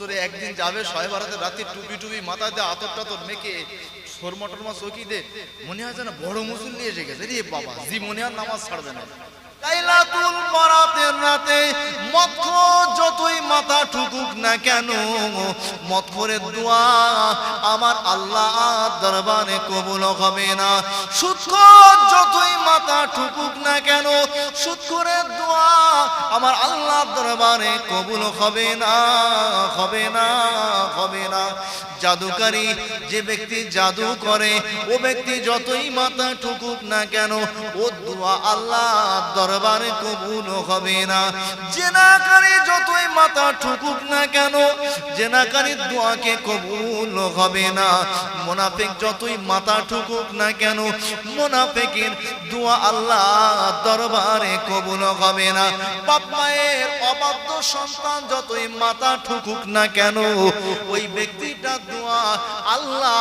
বছরে একদিন যাবে শহে ভারতে রাতে টুপি টুপি মাথা দিয়ে আতর টাতর মেখে মটর মা চকি দে? মনে হয় যেন বড় মুসুল নিয়ে এসে গেছে। রে বাবা জি মনে হয় নামাজ ছাড়বে না। লাইলাতুল বরাতের রাতে মৎখর যতই মাথা ঠুকুক না কেন মৎখরের দোয়া আমার আল্লাহ দরবারে কবুল হবে না। সুৎখর যতই মাথা ঠুকুক না কেন, সুৎখরের দোয়া আমার আল্লাহ দরবারে কবুল হবে না হবে না হবে না। জাদুকারী যে ব্যক্তি জাদু করে, ও ব্যক্তি যতই মাথা ঠুকুক না কেন, ও দোয়া আল্লাহ দরবারে কবুল হবে না। জেনাকারী যতই মাথা ঠুকুক না কেন জেনাকারী দোয়াকে কবুল হবে না। মোনাফিক যতই মাথা ঠুকুক না কেন, মোনাফিকের দোয়া আল্লাহ দরবারে কবুল হবে না। বাপ মায়ের অবাধ্য সন্তান যতই মাথা ঠুকুক না কেন, ওই ব্যক্তিটা দোয়া আল্লাহ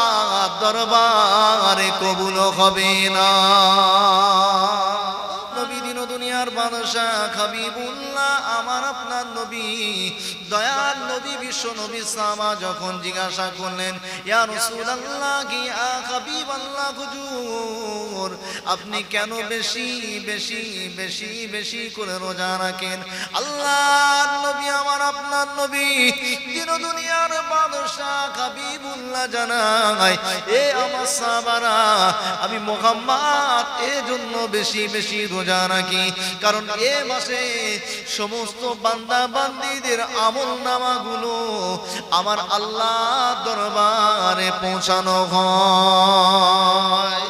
দরবারে কবুল হবে না। নবী দিন দুনিয়ার বাদশাহ হাবিবুল্লাহ আমার আপনার নবী দয়াল নবী বিশ্ব নবী সামা যখন জিজ্ঞাসা করলেন, ইয়া রাসূলুল্লাহ কি আ হাবিবাল্লাহ হুজুর, আপনি কেন বেশি বেশি বেশি বেশি করে রোজা রাখেন? আল্লাহ নবী আমার আপনার নবী দিন দুনিয়ার বাদশাহ হাবিবুল্লাহ জানাই এ আমার সাহাবারা, আমি মোহাম্মদ এর জন্য বেশি বেশি রোজা রাখি, কারণ এ মাসে সমস্ত বান্দা বান্দিদের আমল নামাগুলো আমার আল্লাহ দরবারে পৌঁছানো হয়।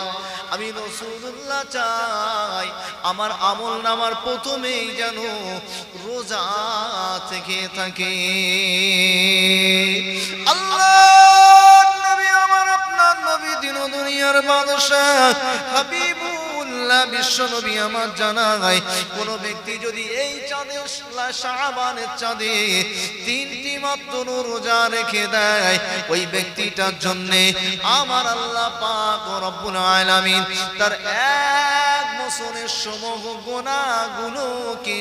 আমি রসুল্লাহ চাই, আমার আমল নামার প্রথমেই যেন রোজা থেকে থাকে। আল্লাহ নবী আমার আপনার নবী দিন দুনিয়ার বাদশাহ হাবিবুল্লাহ বিশ্ব নবী আমার জানায় কোন ব্যক্তি যদি এই চাঁদে শাবানের চাঁদে তিনটি মাত্র রোজা রেখে দেয়, ওই ব্যক্তিটার জন্য আমার আল্লাহ পাক রব্বুল আলামিন তার এক বছরের সমূহ গুণাগুলোকে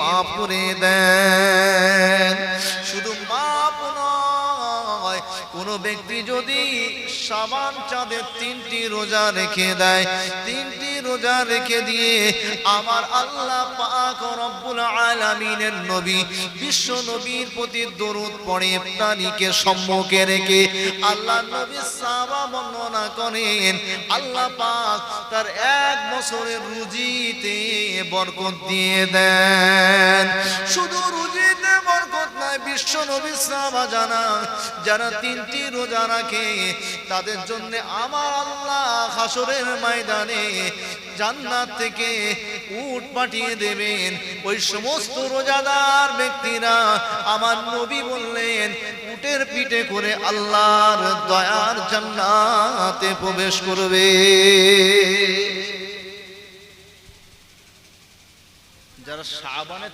মাফ করে দেন। শুধু মাপ নয় কোন ব্যক্তি যদি সাবান চাঁদের তিনটি রোজা রেখে দেয়, তিনটি রোজা রেখে দিয়ে আমার আল্লাহ পাক রব্বুল আলামিনের নবী, বিশ্ব নবীর প্রতি দরুদ পড়ে ইফতারিকে সম্মুখে রেখে আল্লাহ নবী সাহাবা বর্ণনা করেন, আল্লাহ পাক তার এক বছরের রুজিতে বরকত দিয়ে দেন। শুধু রুজিতে বরকত নয়, বিশ্ব নবী সাবা জানা যারা তিনটি রোজা রাখে, তাদের জন্য আমার আল্লাহ হাসরের ময়দানে জান্নাত থেকে উট পাঠিয়ে দেবেন। ওই সমস্ত রোজাদার ব্যক্তিরা আমার নবী বললেন, উটের পিঠে করে আল্লাহর দয়ার জান্নাতে প্রবেশ করবে। যারা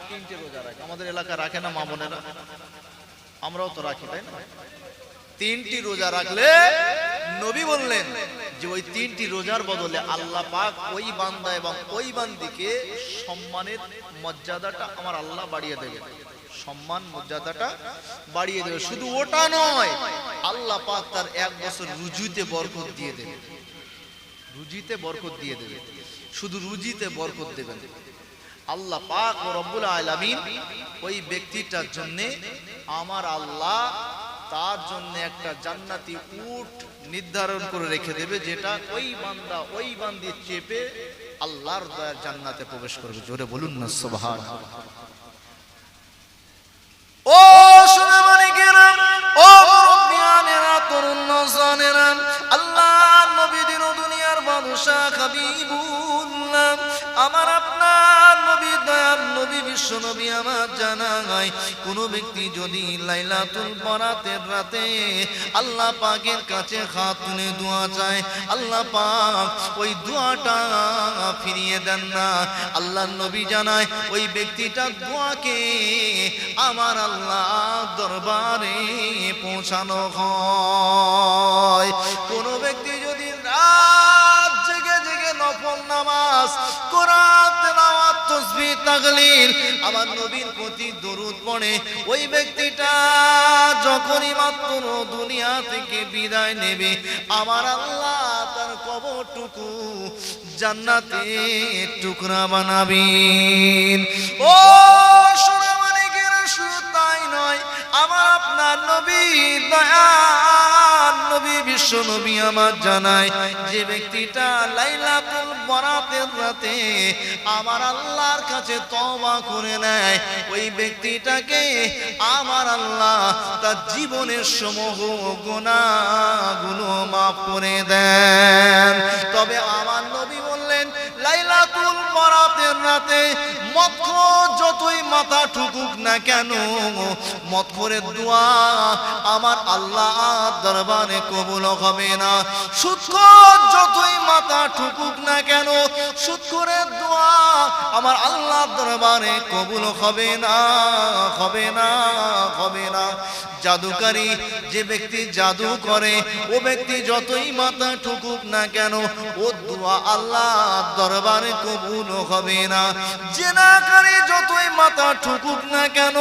তিনটে রোজা রাখে, আমাদের এলাকা রাখে না মামনেরা আমরাও তো রাখি, তাই না? তিনটি রোজা রাখলে নবী বললেন যে ওই তিনটি রোজার বদলে আল্লাহ পাক ওই বান্দা এবং ওই বান্দিকে সম্মানের মর্যাদাটা আমার আল্লাহ বাড়িয়ে দেবে। সম্মান মর্যাদাটা বাড়িয়ে দেবে। শুধু ওটা নয়, আল্লাহ পাক তার এক বছর রুজুতে বরকত দিয়ে দেবে। রুজিতে বরকত দিয়ে দেবে। শুধু রুজিতে বরকত দেবেন আল্লাহ পাক ও রব্বুল আলামিন ওই ব্যক্তিটার জন্য আমার আল্লাহ তার জন্য একটা জান্নাতি উট নির্ধারণ করে রেখে দেবে, যেটা ওই বান্দা ওই বান্দি চেপে আল্লাহর দয়ার জান্নাতে প্রবেশ করবে। জোরে বলুন না সোভার ও সোনামানিকেরা ও মুরব্বিয়ানেরা, তরুণ নওজওয়ানেরা আল্লাহ ও বাদশা হাবিবুল্লাহ। আমার আপনার নবী দয়াল নবী, বিশ্ব নবী আমার জানাই কোন ব্যক্তি যদি লাইলাতুল বরাতের রাতে আল্লাহ পাকের কাছে হাত তুলে দোয়া চায়, আল্লাহ পাক ওই দোয়াটা ফিরিয়ে দেন না। আল্লাহ নবী জানায়, ওই ব্যক্তিটা দোয়াকে আমার আল্লাহ দরবারে পৌঁছানো হয়। কোন ব্যক্তি নামাজ, কোরআন, তেলাওয়াত, তাসবিহ তাগলিল আমার নবীর প্রতি দরুদ পড়ে। ওই ব্যক্তিটা যখনই মাত্র দুনিয়া থেকে বিদায় নেবে, আমার আল্লাহ তার কবরটুকু জান্নাতে টুকরা বানাবেন। ও সোনামানিকেরা শুধু তাই নয় আমার আপনার নবী, দয়াল নবী, বিশ্ব নবী আমার জানায় যে ব্যক্তিটা লাইলাতুল বরাতের রাতে আমার আল্লাহর কাছে তওবা করে নেয়, ওই ব্যক্তিটাকে আমার আল্লাহ তার জীবনের সমূহ গুনাহগুলো মাফ করে দেন। তবে আমার নবী বরাতের রাতে মক্ষ যতই মাথা ঠুকুক না কেন মৎখরের দোয়া আমার আল্লাহ দরবারে কবুল হবে না। সুৎখর যতই মাথা ঠুকুক না কেন সুৎখরের দোয়া আমার আল্লাহ দরবারে কবুল হবে না হবে না হবে না। জাদুকারী যে ব্যক্তি জাদু করে, ও ব্যক্তি যতই মাথা ঠুকুক না কেন, ও দোয়া আল্লাহ দরবারে কবুল হবে না। জেনাকারী যতই মাথা ঠুকুক না কেন,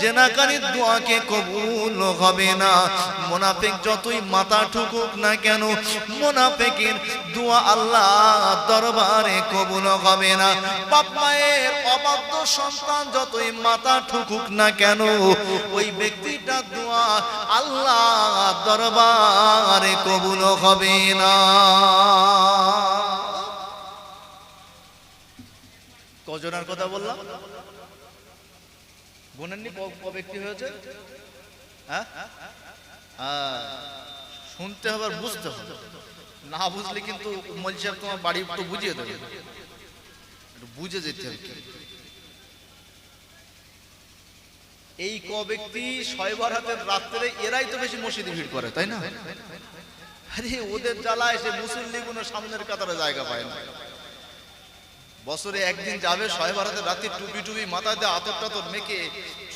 জেনাকারীর দোয়াকে কবুল হবে না। মোনাফেক যতই মাথা ঠুকুক না কেন, মোনাফেকের দোয়া আল্লাহ দরবারে কবুল হবে না। বাপ মায়ের অবাধ্য সন্তান যতই মাথা ঠুকুক না কেন, ওই ব্যক্তিটা দোয়া আল্লাহ দরবারে কবুল হবে না। কজনের কথা বললাম। বোনেননি ব্যক্তি হয়েছে? হ্যাঁ? হ্যাঁ। শুনতে হবে আর বুঝতে হবে। না বুঝলে কিন্তু মল তোমার বাড়ি একটু বুঝিয়ে দেবে। বুঝে যেতে হবে। এই ক ব্যক্তি ছয়বার হাতের রাত্রে এরাই তো বেশি মসজিদে ভিড় করে, তাই না? আরে, ওদের জ্বালায় সে মুসল্লি কোনো সামনের কাতারে জায়গা পায় না। বছরে একদিন যাবে ছয় ভারতের রাতে টুপি টুপি মাথায় দিয়ে আতর টাতর মেখে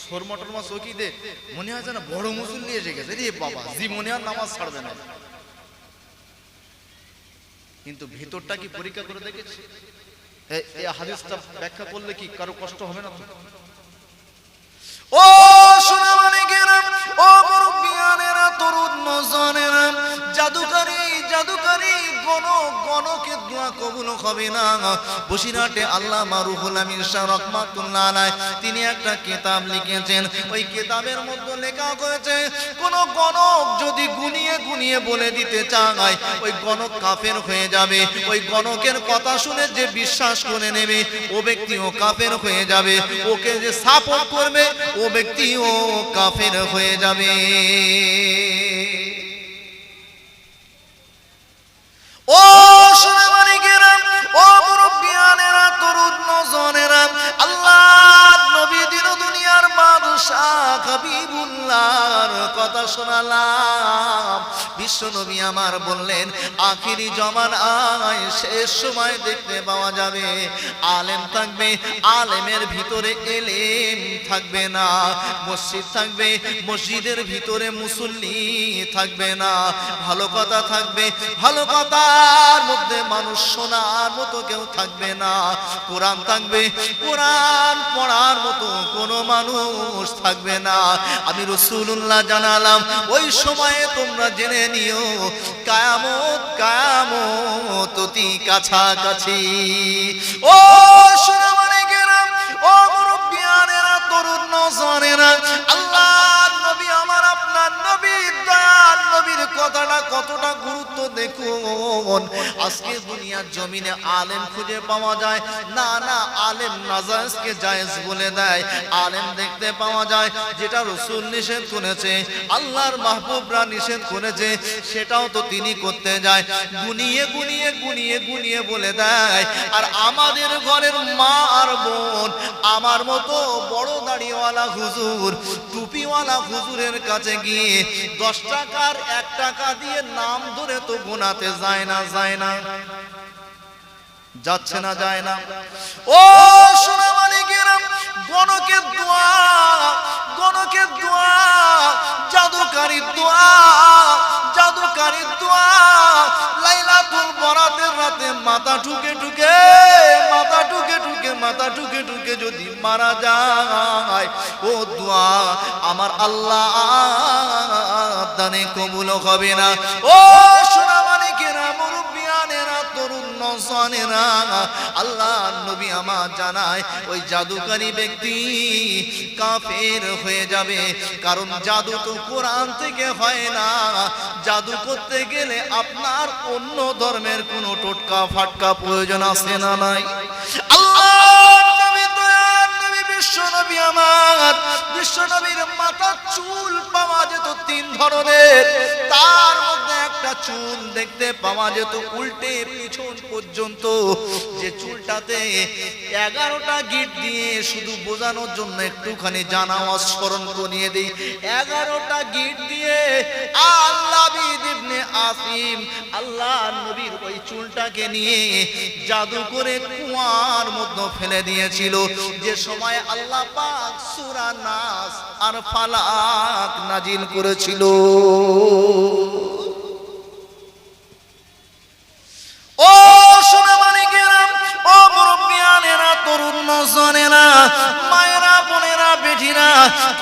সরমা টরমা চকি দে মনে হয় যেন বড় মুসল্লি এসে গেছে। রে বাবা, জীবনে আর নামাজ ছাড়বে না। কিন্তু ভিতরটা কি পরীক্ষা করে দেখেছি? এই হাদিসটা ব্যাখ্যা করলে কি কারও কষ্ট হবে না তো? ও সোনামানিকেরা ও মুরব্বিয়ানেরা, তরুণ নজনেরা জাদুকারী জাদুকারী গণ, গণকে দোয়া কবুল হবে না। আল্লাহ মারুফুল আমিন শাহ রহমাতুল্লাহ তিনি একটা কিতাব লিখেছেন। ওই কিতাবের মধ্যে লেখা হয়েছে, কোন গণক যদি গুনিয়ে গুনিয়ে বলে দিতে চায়, ওই গণক কাফের হয়ে যাবে। ওই গণকের কথা শুনে যে বিশ্বাস করে নেবে, ও ব্যক্তিও কাফের হয়ে যাবে। ওকে যে সাপোর্ট করবে, ও ব্যক্তিও কাফের হয়ে যাবে। নজনেরা আল্লাহ নবী দিন বাদশাহ হাবিবুল্লাহর কথা শোনালাম। বিশ্ব নবী আমার বললেন, আখিরি জমানায় শেষ সময় দেখতে পাওয়া যাবে। আলেম থাকবে, আলেমের ভিতরে এলেম থাকবে না। মসজিদ থাকবে, মসজিদের ভিতরে মুসল্লি থাকবে না। ভালো কথা থাকবে, ভালো কথার মধ্যে মানুষ শোনার মতো কেউ থাকবে না। কোরআন থাকবে, কোরআন পড়ার মতো কোনো মানুষ থাকবে না। আমি রসুল্লাহ জানালাম, ওই সময়ে তোমরা জেনে নিও, কায়ামত কায়ামত অতি কাছাকাছি। ও দেখুন। আজকে দুনিয়ার জমিনে আলেম খুঁজে পাওয়া যায়। না না, আলেম নাজাজকে জায়েজ বলে দেয়। আলেম দেখতে পাওয়া যায়, যেটা রসুল নিষেধ করেছে, আল্লাহর মাহবুবরা নিষেধ করেছে, সেটাও তো তিনি করতে যায়। গুনিয়ে গুনিয়ে গুনিয়ে গুনিয়ে বলে দেয়, আর আমাদের ঘরের মা আর বোন, আমার মতো বড় দাড়িওয়ালা হুজুর, টুপিওয়ালা হুজুরের কাছে গিয়ে দশ টাকার এক টাকা দিয়ে নাম ধরে তো গোনাতে যায় না যায় না। যাচ্ছে না, যায় না। ও গণকের দোয়া গণকের দোয়া দোয়া দোয়া। লাইলাতুল বরাতের রাতে মাথা ঢুকে ঢুকে। মাথা ঠুকে ঠুকে যদি মারা যায়, ও দোয়া আমার আল্লাহ দানে কবুল হবে না। ও মুরব্বিয়ানেরা নসানেরা আল্লাহ নবী আমার জানায়, ওই জাদুকারী ব্যক্তি কাফের হয়ে যাবে। কারণ জাদু তো কোরআন থেকে হয় না। জাদু করতে গেলে আপনার অন্য ধর্মের কোনো টোটকা ফাটকা প্রয়োজন আছে না নাই? আল্লাহ! বিশ্বনবী আমার বিশ্বনবীর মাথার চুল পাওয়া যেত তিন ধরনের। তার মধ্যে একটা চুল দেখতে পাওয়া যেত উল্টে পিছন পর্যন্ত। যে চুলটাতে এগারোটা গিট দিয়ে শুধু বোঝানোর জন্য একটুখানি জানাওয়া স্মরণ করিয়ে দিই। এগারোটা গিট দিয়ে আল্লাহ আসিম, আল্লাহ নবীর ওই চুলটাকে নিয়ে জাদু করে কুয়ার মধ্যে ফেলে দিয়েছিল। যে সময় আল্লাহ পাক সূরা নাস আর ফালাক নাজিল করেছিল। ও তরুণ নজনেরা মায়েরা, বোনেরা বেঠিরা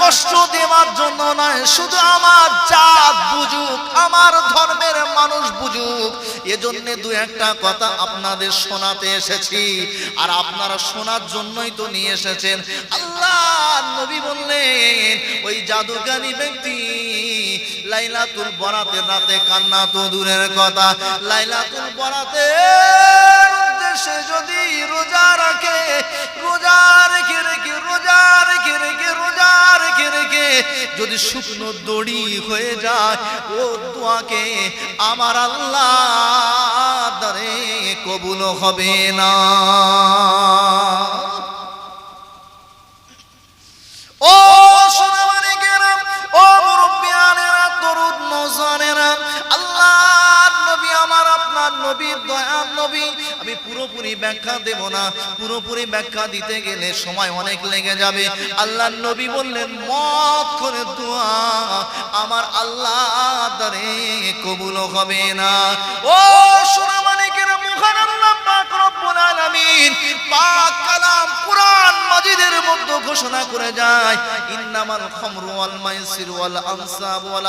কষ্ট দেওয়ার জন্য নয়, শুধু আমার জাত বুঝুক, আমার ধর্মের মানুষ বুঝুক। এজন্য দু একটা কথা আপনাদের শোনাতে এসেছি, আর আপনারা শোনার জন্যই তো নিয়ে এসেছেন। আল্লাহ, নবী বললেন, ওই জাদুকারী ব্যক্তি লাইলাতুল বরাতের রাতে কান্না তো দূরের কথা, লাইলাতুল বরাতে উদ্দেশ্যে যদি রোজা রাখে, রোজা রেখে রেখে, রোজা রেখে রেখে, রোজা রেখে রেখে যদি শুকনো দড়ি হয়ে যায়, ও দোয়াকে আমার আল্লাহ দ্বারে কবুল হবে না। ও সোনামানিকেরা ও মুরব্বিয়ানেরা, তরুণ নজনেরা নবী আমি পুরোপুরি ব্যাখ্যা দেব না। পুরোপুরি ব্যাখ্যা দিতে গেলে সময় অনেক লেগে যাবে। আল্লাহর নবী বললেন মত করে দোয়া। আমার আল্লাহ দ্বারে কবুল হবে না। ও সোনামানিকেরা আল্লাহ পাক রব্বুল আলামিন, পাক কালাম কুরআন মাজিদের মধ্যে ঘোষণা করে যায়, ইন্নামাল খামরু ওয়াল মাইসির ওয়াল আনসাব ওয়াল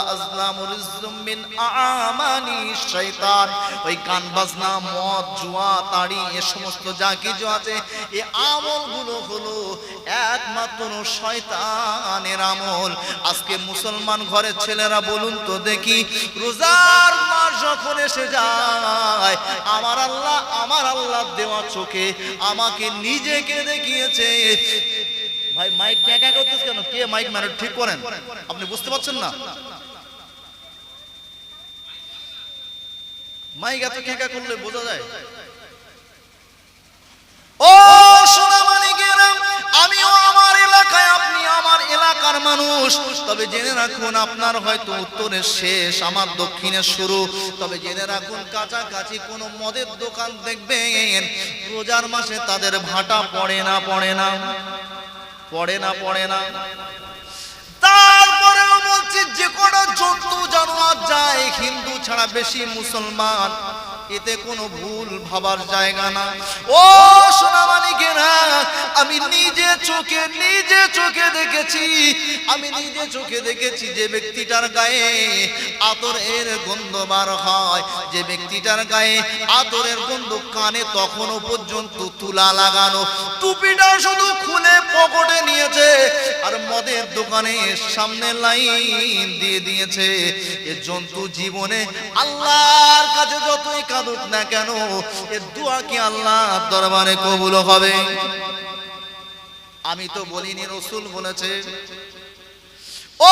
মিন আমানি ওই গান, বাজনা, মদ, জুয়া, তাড়ি, এ সমস্ত যা কিছু আছে আমলগুলো হলো একমাত্র শয়তানের আমল। আজকে মুসলমান ঘরের ছেলেরা বলুন তো দেখি, রোজার যখন এসে যায়, আমার আল্লাহ আমার আল্লাহ দেওয়া চোখে আমাকে নিজেকে দেখিয়েছে। ভাই মাইক ক্যাকা করতেছ কেন? কে মাইক মানে ঠিক করেন। আপনি বুঝতে পারছেন না? মাইক এত ক্যাকা করলে বোঝা যায়? ও আমিও আমার এলাকায়, আপনি আমার এলাকার মানুষ। তবে জেনে রাখুন, আপনার হয়তো উত্তরের শেষ, আমার শুরু। তবে জেনে রাখুন, কাছাকাছি কোনো মদের দোকান দেখবেন। রোজার মাসে তাদের ভাটা পড়ে না পড়ে না। পড়ে না পড়ে না। তারপরেও বলছি, যে কোনো জন্তু জানোয়ার যায়, হিন্দু ছাড়া বেশি মুসলমান। এতে কোনো ভুল ভাবার জায়গা না। ও সোনামানিকেরা আমি নিজে চোখে নিজে চোখে দেখেছি, আমি নিজে চোখে দেখেছি যে ব্যক্তিটার গায়ে আতরের গন্ধ বার হয়। যে ব্যক্তিটার গায়ে আতরের গন্ধ কানে তখনও পর্যন্ত তুলা লাগানো। টুপিটা শুধু খুলে পকেটে নিয়েছে আর মদের দোকানে সামনে লাইন দিয়ে দিয়েছে। এ জন্তু জীবনে আল্লাহর কাছে যতই কাঁদুক না কেন, এ দোয়া কি আল্লাহ দরবারে কবুল হবে? আমি তো বলিনি রসুল বলেছে। ও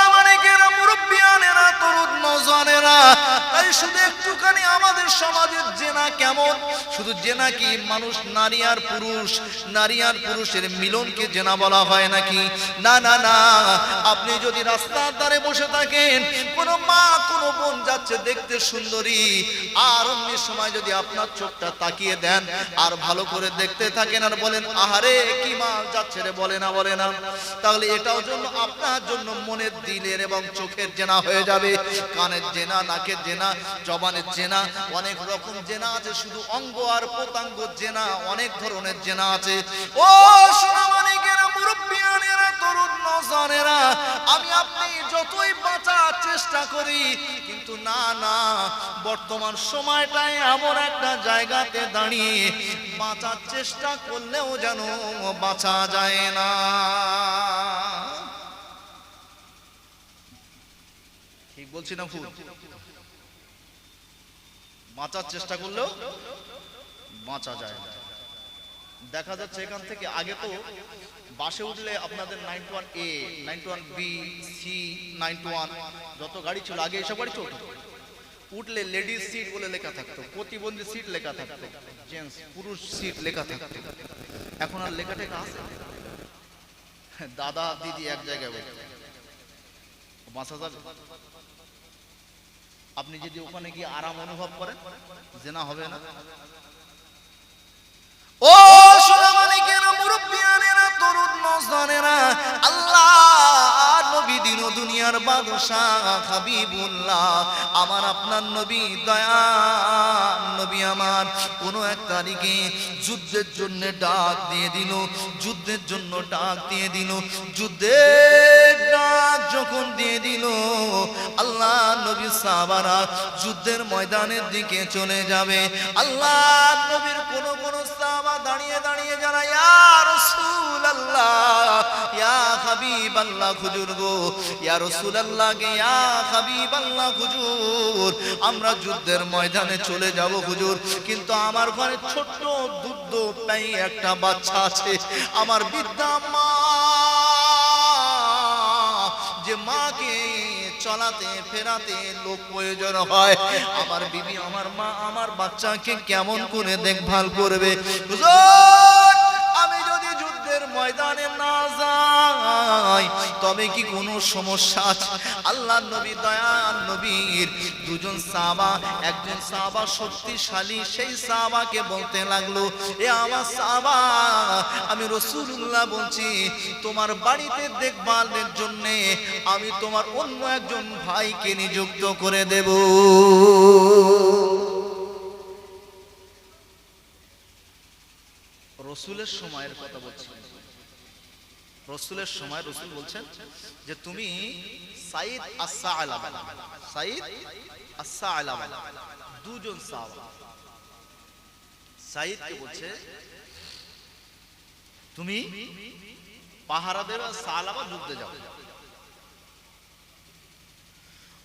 নজনেরা তাই শুধু একটুখানি আমাদের সমাজের জেনা কেমন? শুধু জেনা কি মানুষ নারী আর পুরুষ? নারী আর পুরুষের মিলনকে জেনা বলা হয় নাকি? না না না। আপনি যদি রাস্তার বসে থাকেন, কোনো মা, কোনো বোন যাচ্ছে দেখতে সুন্দরী। আর অন্য সময় যদি আপনার চোখটা তাকিয়ে দেন, আর ভালো করে দেখতে থাকেন আর বলেন, আহারে, কি মা যাচ্ছে রে? বলে না বলে না। তাহলে এটাও জন্য আপনার জন্য মনের দিলের এবং চোখের জেনা হয়ে যাবে। কানের জেনা নাকের জেনা জবানের জেনা অনেক রকম জেনা আছে, শুধু অঙ্গ আর প্রতাঙ্গ জেনা অনেক ধরনের জেনা আছে। ও সোনামানিকেরা মুরব্বিয়ানেরা, তরুণ নজনেরা আমি আপনি যতই বাঁচার চেষ্টা করি, কিন্তু না না, বর্তমান সময়টায় এমন একটা জায়গাতে দাঁড়িয়ে বাঁচার চেষ্টা করলেও যেন বাঁচা যায় না ঠিক বলছি না ফুল বাঁচার চেষ্টা করলেও বাঁচা যায় না। দেখা যাচ্ছে এখান থেকে আগে তো বাসে উঠলে আপনাদের ninety one A, ninety one B, C, ninety one, যত গাড়ি ছিল, আগে এসব গাড়ি চলত। উঠলে লেডিস সিট বলে লেখা থাকতো, প্রতিবন্ধী সিট লেখা থাকতো, জেন্টস, পুরুষ সিট লেখা থাকতো। এখন আর লেখা টেখা আছে? দাদা, দিদি এক জায়গায় বসে। বাঁচা যাবে? আপনি যদি ওখানে গিয়ে আরাম অনুভব করেন, জেনা হবে না। ও সোনামানিকেরা মুরব্বিয়ানেরা, তরুণ আল্লাহ দুনিয়ার বাদশাহ আমার আপনার নবী দয়া নবী আমার, কোন এক তারিখে যুদ্ধের জন্য ডাক দিয়ে দিল, যুদ্ধের জন্য ডাক দিয়ে দিল যুদ্ধের যখন দিয়ে দিল, আল্লাহ নবী সাহাবারা যুদ্ধের ময়দানের দিকে চলে যাবে। আল্লাহ নবীর কোন কোন দাঁড়িয়ে দাঁড়িয়ে যারা, ইয়া রাসূলুল্লাহ, ইয়া হাবিবাল্লাহ হুজুর গো, ইয়া রাসূলুল্লাহ গে, ইয়া হাবিবাল্লাহ হুজুর, আমরা যুদ্ধের ময়দানে চলে যাব হুজুর। কিন্তু আমার ঘরে ছোট্ট দুধ একটা বাচ্চা আছে। আমার বিদ্যা মা যে মাকে চলাতে, ফেরাতে লোক প্রয়োজন হয়। আমার বিবি, আমার মা, আমার বাচ্চাকে কেমন করে দেখভাল করবে? ময়দানে না যাই তবে কি কোনো সমস্যা আছে? আল্লাহ নবী, দয়াল নবীর দুজন সাহাবা, একজন সাহাবা শক্তিশালী, সেই সাহাবাকে বলতে লাগল, এ আমার সাহাবা, আমি রসুল্লাহ বলছি, তোমার বাড়িতে দেখভালের জন্য আমি তোমার অন্য একজন ভাইকে নিযুক্ত করে দেব। রসুলের সময়ের কথা বলছি। রসুলের সময় রসুল বলছেন যে তুমি সাইদ আসা আলাম সাইদ আসা আলাম দুজন বলছে, তুমি পাহারা দেবে আর সালাবা যাও।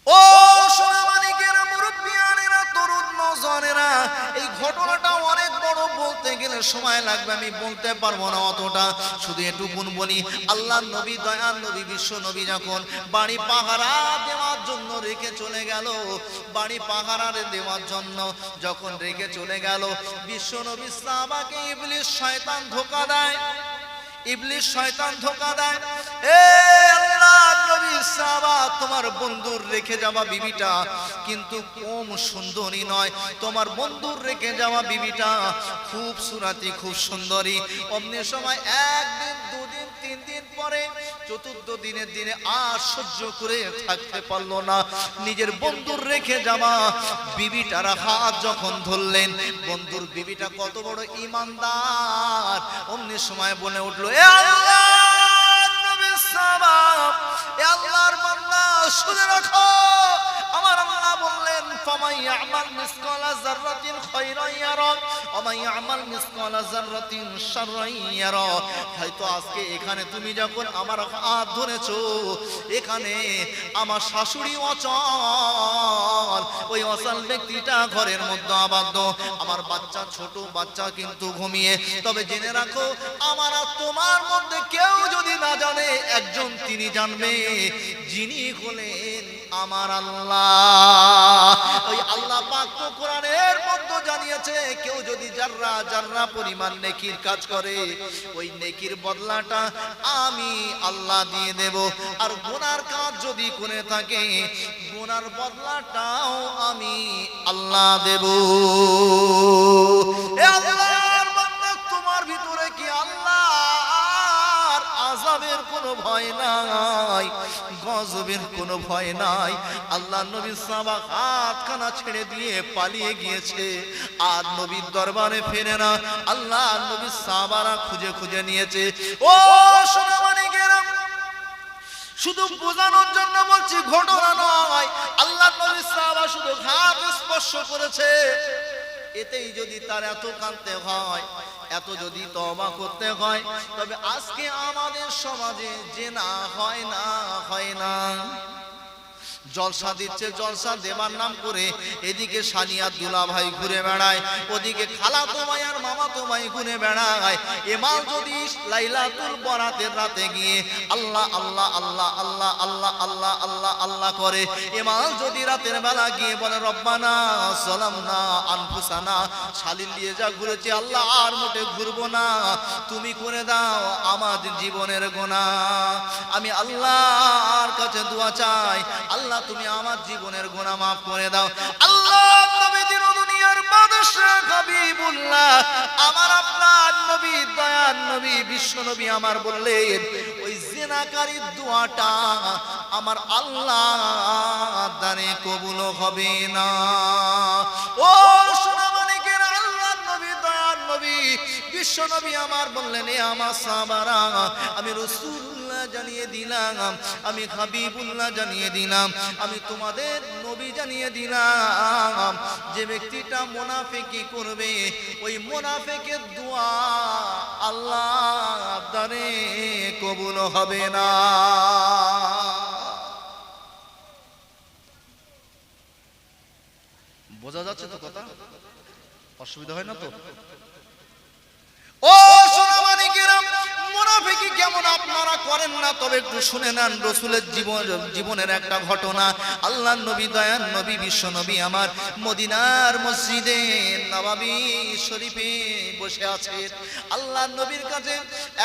ও মুরব্বিয়ানেরা, তরুণ এই ঘটনাটা বড় বলতে গেলে সময় লাগবে, আমি বলতে পারব না অতটা। শুধু এটুকুন বলি, আল্লাহ নবী, দয়াল নবী, বিশ্ব নবী যখন বাড়ি পাহারা দেওয়ার জন্য রেখে চলে গেল, বাড়ি পাহারা দেওয়ার জন্য যখন রেখে চলে গেল, বিশ্ব নবী সাহাবাকে ইবলিশ শয়তান ধোকা দেয়। ইবলিশ শয়তান ধোকা দেয়। এ আল্লাহ, নবী সাহাবা, তোমার বন্ধুর রেখে যাওয়া বিবিটা কিন্তু কম সুন্দরী নয়। তোমার বন্ধুর রেখে যাওয়া বিবিটা খুব সুরাতি, খুব সুন্দরী। অমনি সময় একদিন পরে চতুর্থ দিনের দিনে আর সহ্য করে থাকতে পারল না। নিজের বন্ধুর রেখে যাওয়া বিবিটার হাত যখন ধরলেন, বন্ধুর বিবিটা কত বড় ইমানদার। অন্য সময় বলে উঠল, এ আল্লাহর শুনে রাখো বললেন, ফামাই ইয়ামাল মিসকালা যাররাতিন খায়রান ইয়ারা ওয়া মান ইয়ামাল মিসকালা যাররাতিন শাররান ইয়ারা। হয়তো আজকে এখানে তুমি যখন আমার হাত ধরেছো, এখানে আমার শাশুড়ি অচল। ওই অচল ব্যক্তিটা ঘরের মধ্যে আবদ্ধ। আমার বাচ্চা, ছোট বাচ্চা কিন্তু ঘুমিয়ে। তবে জেনে রাখো, আমার তোমার মধ্যে কেউ যদি না জানে, একজন তিনি জানবে যিনি হলেন আমার আল্লাহ। ওই আল্লাহ পাক কোরআনের মধ্যে জানিয়েছে, কেউ যদি জাররা জাররা পরিমাণ নেকির কাজ করে, ওই নেকির বদলাটা আমি আল্লাহ দিয়ে দেব। আর গুনার কাজ যদি করে থাকে, গুনার বদলাটাও আমি আল্লাহ দেব। এ কোনো ভয় নাই, গজবের কোনো ভয় নাই। আল্লাহ নবী সাবা হাতখানা ছেড়ে দিয়ে পালিয়ে গিয়েছে। আর নবীর দরবারে ফেরে না, আল্লাহ নবী সাবারা খুঁজে খুঁজে নিয়েছে। ও সোনামানিকেরা শুধু বোঝানোর জন্য বলছি ঘটনা নয়, আল্লাহ নবী সাহাবা শুধু হাত স্পর্শ করেছে। এতেই যদি তার এত কানতে হয় এত যদি তবা করতে হয়, তবে আজকে আমাদের সমাজে যে না হয় না হয় না। জলসা দিচ্ছে, জলসা দেবার নাম করে এদিকে সানিয়া দুলা ভাই ঘুরে বেড়ায়, ওদিকে খালা তোমায় আর মামা তোমায় ঘুরে বেড়ায়। এমাল যদি লাইলাতুল বরাতের রাতে গিয়ে আল্লাহ আল্লাহ আল্লাহ আল্লাহ আল্লাহ আল্লাহ আল্লাহ আল্লাহ করে এমাল যদি রাতের বেলা গিয়ে বলে, রব্বানা সালামনা আনফুসানা শালিল দিয়ে যা ঘুরেছে, আল্লাহ, আর মোটে ঘুরবো না। তুমি করে দাও আমাদের জীবনের গোনা। আমি আল্লাহর কাছে দোয়া চাই, আল্লাহ তুমি আমার জীবনের গোনা মাফ করে দাও। আল্লাহ আমার আপনার নবী দয়ার নবী বিশ্ব নবী আমার বললেন, ওই জেনাকারীর দোয়াটা আমার আল্লাহ দানে কবুল হবে না। ও বিশ্ব নবী আমার বললেন আমার সাবারা আমি রসুল্লাহ জানিয়ে দিলাম, আমি হাবিবুল্লাহ জানিয়ে দিলাম, আমি তোমাদের নবী জানিয়ে দিলাম। যে ব্যক্তিটা মোনাফেকি করবে, ওই মোনাফেকের দোয়া আল্লাহ কবুল হবে না। বোঝা যাচ্ছে তো কথা? অসুবিধা হয় না তো? 我说。মুনাফিকি কেমন আপনারা করেন না? তবে একটু শুনে নেন, রসুলের জীবন, জীবনের একটা ঘটনা। আল্লাহ নবী দয়ান নবী, বিশ্ব নবী আমার। মদিনার মসজিদে নবাবী শরীফে বসে আছেন। আল্লাহ নবীর কাছে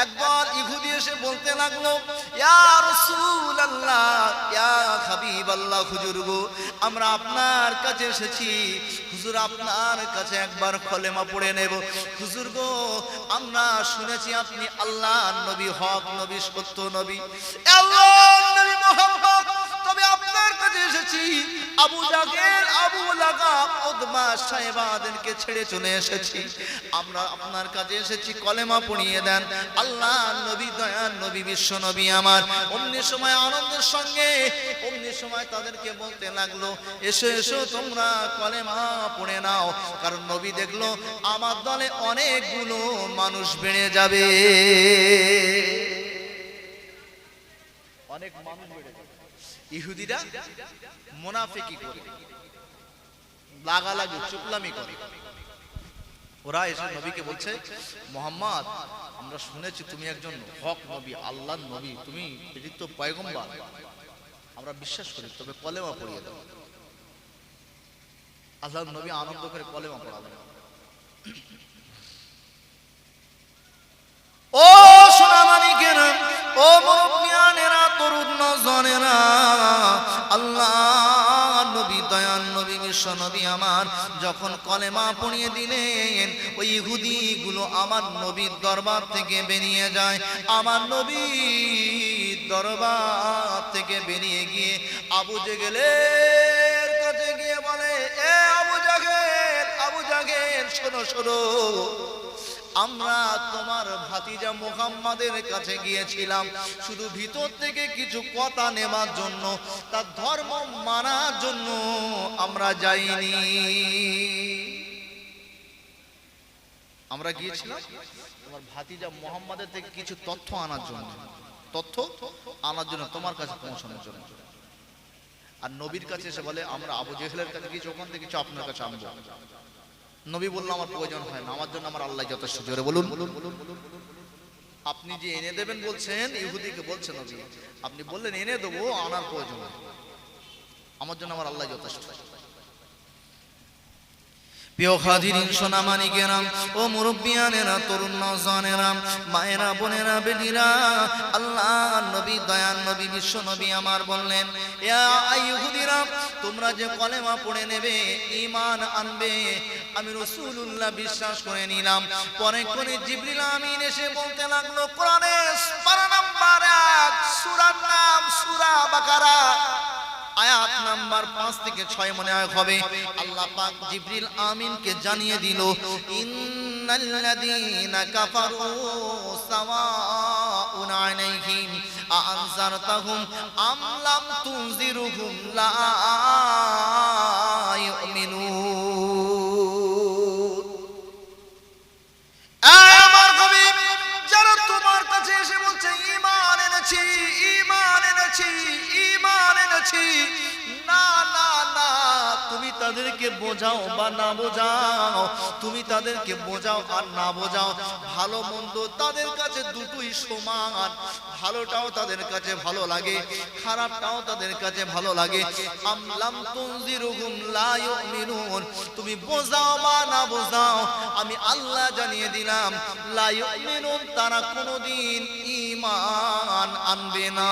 একবার ইহুদি এসে বলতে লাগল, ইয়া রাসূল আল্লাহ ইয়া হাবিব আল্লাহ হুজুর গো, আমরা আপনার কাছে এসেছি। হুজুর, আপনার কাছে একবার কলেমা পড়ে নেব। হুজুর গো, আমরা শুনেছি আপনি আল্লাহ নবী হক নবী সত্য নবী। আল্লাহ নবী মোহাম্মদ। এসেছি। আবু জাগের আবু লাগাব, উদমা সাহেবাদেরকে ছেড়ে চলে এসেছি। আমরা আপনার কাছে এসেছি, কলেমা পড়িয়ে দেন। আল্লাহ নবী দয়ান নবী, বিশ্ব নবী আমার। অমনি সময় আনন্দের সঙ্গে, অমনি সময় তাদেরকে বলতে লাগল, এসো এসো, তোমরা কলেমা পড়ে নাও। কারণ নবী দেখল, আমার দলে অনেকগুলো মানুষ বেড়ে যাবে। অনেক মানুষ বেড়ে ইহুদিরা মোনাফেকি করে, লাগালাগি করে। ওরা এসে নবীকে বলছে, মোহাম্মদ, আমরা শুনেছি তুমি একজন হক নবী আল্লাহ নবী, তুমি প্রেরিত পয়গম্বর। আমরা বিশ্বাস করি, তবে কলেমা পড়িয়ে দাও। আল্লাহ নবী আনন্দ করে কলেমা পড়ালেন। ও সোনামানিকেরা, ও মুরব্বিয়ানেরা তরুণ আল্লাহ, নবী দয়ান নবী বিশ্ব নবী আমার, যখন কলেমা পড়িয়ে দিলেন, ওই ইহুদি গুলো আমার নবীর দরবার থেকে বেরিয়ে যায়। আমার নবীর দরবার থেকে বেরিয়ে গিয়ে আবু জেগেলের কাছে গিয়ে বলে আবু জাগের আবু জাগের শোনো শোনো। আমরা তোমার ভাতিজা মুহাম্মাদের কাছে গিয়েছিলাম। শুধু ভিতর থেকে কিছু কথা নেবার জন্য তার ধর্ম মানার জন্য আমরা যাইনি। আমরা গিয়েছিলাম তোমার ভাতিজা মুহাম্মাদের থেকে কিছু তথ্য আনার জন্য। তথ্য আনার জন্য তোমার কাছে পৌঁছানোর জন্য। আর নবীর কাছে এসে বলে, আমরা আবু জেহেলের কাছে গিয়েছি, ওখান থেকে কিছু আপনার কাছে আনব। নবী বলল, আমার প্রয়োজন হয় না, আমার জন্য আমার আল্লাহ যথেষ্ট, জোরে বলুন আপনি যে এনে দেবেন বলছেন, ইহুদিকে বলছেন আপনি বললেন, এনে দেবো, আনার প্রয়োজন। আমার জন্য আমার আল্লাহ যথেষ্ট প্রিয় খাদিরিন, সোনা মানিকেরাম ও মুরব্বিয়ানেরা, তরুণ নজানেরা, মায়েরা, বোনেরা, বেটিরা, আল্লাহ, নবী দয়ান নবী, বিশ্ব নবী আমার বললেন আইয়ুহুদিরা, তোমরা যে কলেমা পড়ে নেবে ইমান আনবে। আমি রাসূলুল্লাহ বিশ্বাস করে নিলাম। পরে করে জিবরিল আমিন এসে বলতে লাগল 1 সূরার নাম সূরা বাকারা। আয়াত নাম্বার পাঁচ থেকে ছয় মনে হয় হবে। আল্লাহ পাক জিবরিল আমিনকে জানিয়ে দিল, ইন্নাল্লাযীনা কাফারু সাওয়াউন আলাইহিম আনজারতাহুম লা এনেছি না না না, তুমি তাদেরকে বোঝাও বা না বোঝাও, তুমি তাদেরকে বোঝাও আর না বোঝাও, ভালো মন্দ তাদের কাছে দুটোই সমান, ভালোটাও তাদের কাছে ভালো লাগে, খারাপটাও তাদের কাছে ভালো লাগে। আমলাম তুনজিরুহুম লা ইউমিনুন, তুমি বোঝাও বা না বোঝাও, আমি আল্লাহ জানিয়ে দিলাম, লা ইউমিনুন তারা কোনোদিন ঈমান আনবে না।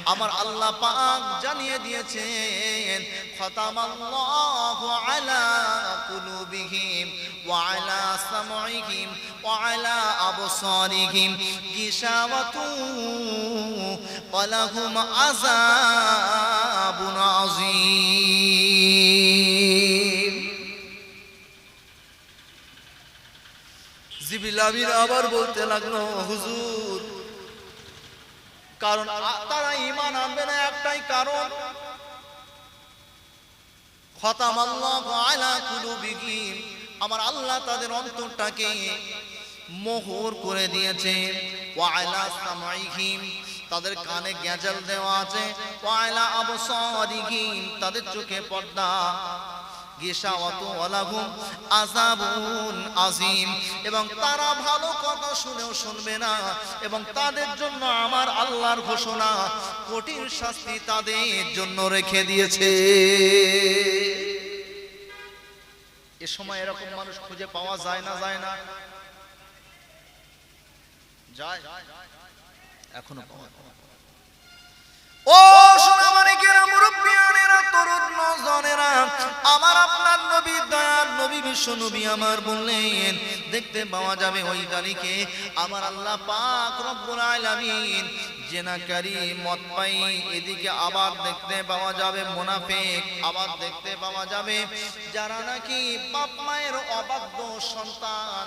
আমার আল্লাহ পাক জানিয়ে দিয়েছেন, খতামাল্লাহু আলা কুলুবিহিম ওয়া আলা সামঈহিম ওয়া আলা আবসারিহিম, গিশাওয়াতু ওয়া লাহুম আযাবুন আযীম। জিবরিল আমিন আবার বলতে লাগল, হুজুর কারণ তারা ঈমান আনবে না একটাই কারণ। আমার আল্লাহ তাদের অন্তরটাকে মোহর করে দিয়েছে। তাদের কানে গ্যাজাল দেওয়া আছে। তাদের চোখে পর্দা। এবং তারা ভালো কথা শুনেও শুনবে না। এবং তাদের জন্য আমার আল্লাহর ঘোষণা কঠিন শাস্তি তাদের জন্য রেখে দিয়েছে। এ সময় এরকম মানুষ খুঁজে পাওয়া যায় না যায় না। যায়। এখনও পাওয়া ও সোনামানিকেরা তরুণ নজনেরা আমার আপনার নবী দয়ার নবী বিশ্ব নবী আমার বললেন, দেখতে পাওয়া যাবে ওই তারিখে আমার আল্লাহ পাক রব্বুল আলামিন জেনাকারী মদ পাই, এদিকে আবার দেখতে পাওয়া যাবে মুনাফিক, আবার দেখতে পাওয়া যাবে যারা নাকি বাপ মায়ের অবাধ্য সন্তান,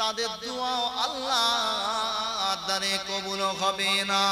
তাদের দোয়াও আল্লাহ দ্বারে কবুল হবে না।